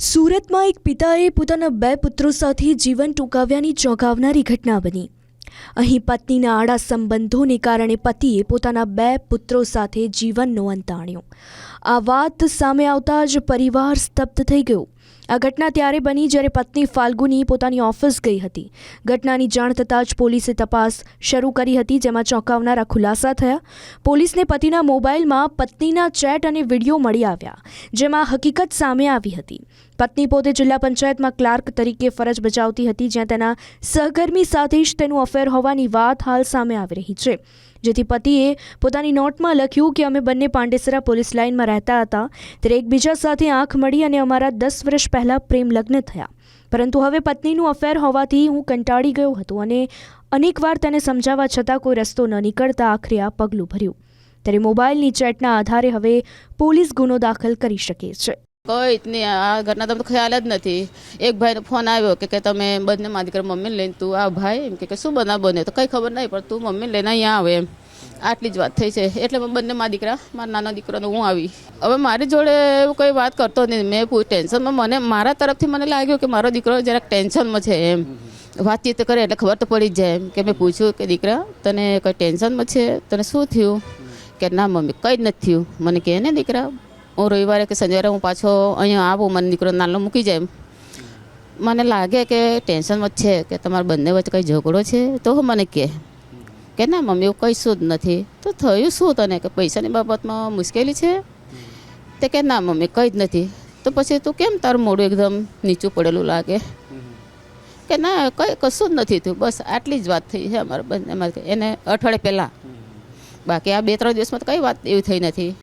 સુરતમાં એક પિતાએ પોતાના બે પુત્રો સાથે જીવન ટૂંકાવ્યાની ચોંકાવનારી ઘટના બની. અહીં પત્નીના આડા સંબંધોને કારણે પતિએ પોતાના બે પુત્રો સાથે જીવનનો અંત આણ્યો. આ વાત સામે આવતા જ પરિવાર સ્તબ્ધ થઈ ગયો. આ ઘટના ત્યારે બની જ્યારે પત્ની ફાલ્ગુની પોતાની ઓફિસ ગઈ હતી. ઘટનાની જાણ થતાં જ પોલીસે તપાસ શરૂ કરી હતી, જેમાં ચોંકાવનારા ખુલાસા થયા. પોલીસને પતિના મોબાઈલમાં પત્નીના ચેટ અને વીડિયો મળી આવ્યા, જેમાં હકીકત સામે આવી હતી. પત્ની પોતે જિલ્લા પંચાયતમાં ક્લાર્ક તરીકે ફરજ બજાવતી હતી, જ્યાં તેના સહકર્મી સાથે જ તેનું અફેર હોવાની વાત હાલ સામે આવી રહી છે. જેથી પતિએ પોતાની નોટમાં લખ્યું કે અમે બંને પાંડેસરા પોલીસ લાઇનમાં રહેતા હતા, ત્યારે એકબીજા સાથે આંખ મળી અને અમારા દસ વર્ષ પહેલાં પ્રેમ લગ્ન થયા. પરંતુ હવે પત્નીનું અફેર હોવાથી હું કંટાળી ગયો હતો અને અનેકવાર તેને સમજાવવા છતાં કોઈ રસ્તો ન નીકળતા આખરે આ પગલું ભર્યું. ત્યારે મોબાઈલની ચેટના આધારે હવે પોલીસ ગુનો દાખલ કરી શકે છે. કોઈ જ નહીં. આ ઘરના તમને ખ્યાલ જ નથી. એક ભાઈનો ફોન આવ્યો કે કે તમે બંને મા દીકરા મમ્મીને લઈને તું આ ભાઈ એમ કે શું બનાવ બને તો કંઈ ખબર નહીં, પણ તું મમ્મીને લઈને અહીંયા આવે એમ. આટલી જ વાત થઈ છે. એટલે મેં બંને મારા દીકરા, મારા નાના દીકરાનો હું આવી. હવે મારી જોડે એવું કંઈ વાત કરતો નહીં. મેં ટેન્શનમાં મને, મારા તરફથી મને લાગ્યું કે મારો દીકરો જરાક ટેન્શનમાં છે એમ. વાતચીત કરે એટલે ખબર તો પડી જ જાય એમ. કે મેં પૂછ્યું કે દીકરા, તને કંઈ ટેન્શનમાં છે? તને શું થયું? કે ના મમ્મી, કંઈ જ નથી થયું. મને કહે ને દીકરા હું રવિવારે કે શનિવારે હું પાછો અહીંયા આવું, મને દીકરો નાનો મૂકી જાય મને લાગે કે ટેન્શનમાં જ છે કે તમારા બંને વચ્ચે કંઈ ઝઘડો છે? તો હું મને કહે. કે ના મમ્મી, એવું કંઈ શું જ નથી. તો થયું શું તને કે પૈસાની બાબતમાં મુશ્કેલી છે? તે કે ના મમ્મી, કંઈ જ નથી. તો પછી તું કેમ તારું મોડું એકદમ નીચું પડેલું લાગે? કે ના, કંઈ કશું જ નથી થયું. બસ આટલી જ વાત થઈ છે અમારા બંને એને અઠવાડિયે પહેલાં. બાકી આ બે ત્રણ દિવસમાં તો કંઈ વાત એવી થઈ નથી.